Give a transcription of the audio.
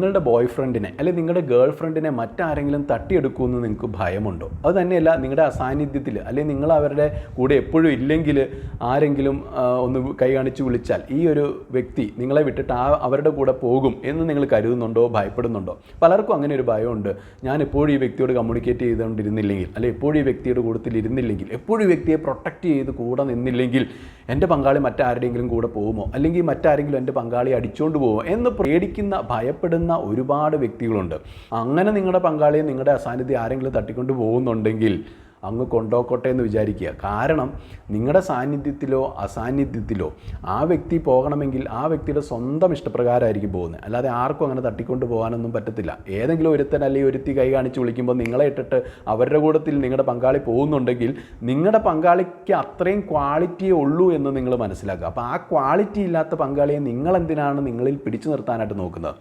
നിങ്ങളുടെ ബോയ് ഫ്രണ്ടിനെ അല്ലെങ്കിൽ നിങ്ങളുടെ ഗേൾ ഫ്രണ്ടിനെ മറ്റാരെങ്കിലും തട്ടിയെടുക്കുമെന്ന് നിങ്ങൾക്ക് ഭയമുണ്ടോ? അത് തന്നെയല്ല നിങ്ങളുടെ അസാന്നിധ്യത്തിൽ അല്ലെങ്കിൽ നിങ്ങൾ അവരുടെ കൂടെ എപ്പോഴും ഇല്ലെങ്കിൽ ആരെങ്കിലും ഒന്ന് കൈ കാണിച്ച് വിളിച്ചാൽ ഈ ഒരു വ്യക്തി നിങ്ങളെ വിട്ടിട്ട് ആ അവരുടെ കൂടെ പോകും എന്ന് നിങ്ങൾ കരുതുന്നുണ്ടോ ഭയപ്പെടുന്നുണ്ടോ? പലർക്കും അങ്ങനെ ഒരു ഭയമുണ്ട്. ഞാൻ എപ്പോഴും ഈ വ്യക്തിയോട് കമ്മ്യൂണിക്കേറ്റ് ചെയ്തുകൊണ്ടിരുന്നില്ലെങ്കിൽ അല്ലെങ്കിൽ എപ്പോഴും ഈ വ്യക്തിയുടെ കൂട്ടത്തിൽ ഇരുന്നില്ലെങ്കിൽ എപ്പോഴും ഈ വ്യക്തിയെ പ്രൊട്ടക്റ്റ് ചെയ്ത് കൂടെ നിന്നില്ലെങ്കിൽ എന്റെ പങ്കാളി മറ്റാരുടെയെങ്കിലും കൂടെ പോകുമോ? അല്ലെങ്കിൽ മറ്റാരെങ്കിലും എന്റെ പങ്കാളി അടിച്ചുകൊണ്ട് പോകുമോ എന്ന് പേടിക്കുന്ന ഭയപ്പെടുന്ന ഒരുപാട് വ്യക്തികളുണ്ട്. അങ്ങനെ നിങ്ങളുടെ പങ്കാളിയെ നിങ്ങളുടെ അസാന്നിധ്യം ആരെങ്കിലും തട്ടിക്കൊണ്ട് പോകുന്നുണ്ടെങ്കിൽ അങ്ങ് കൊണ്ടോക്കോട്ടെ എന്ന് വിചാരിക്കുക. കാരണം നിങ്ങളുടെ സാന്നിധ്യത്തിലോ അസാന്നിധ്യത്തിലോ ആ വ്യക്തി പോകണമെങ്കിൽ ആ വ്യക്തിയുടെ സ്വന്തം ഇഷ്ടപ്രകാരമായിരിക്കും പോകുന്നത്. അല്ലാതെ ആർക്കും അങ്ങനെ തട്ടിക്കൊണ്ട് പോകാനൊന്നും പറ്റത്തില്ല. ഏതെങ്കിലും ഒരുത്തൻ അല്ലെങ്കിൽ ഒരുത്തി കൈ കാണിച്ച് വിളിക്കുമ്പോൾ നിങ്ങളെ ഇട്ടിട്ട് അവരുടെ കൂട്ടത്തിൽ നിങ്ങളുടെ പങ്കാളി പോകുന്നുണ്ടെങ്കിൽ നിങ്ങളുടെ പങ്കാളിക്ക് അത്രയും ക്വാളിറ്റിയേ ഉള്ളൂ എന്ന് നിങ്ങൾ മനസ്സിലാക്കുക. അപ്പോൾ ആ ക്വാളിറ്റി ഇല്ലാത്ത പങ്കാളിയെ നിങ്ങൾ എന്തിനാണ് നിങ്ങളിൽ പിടിച്ചു നിർത്താനായിട്ട് നോക്കുന്നത്?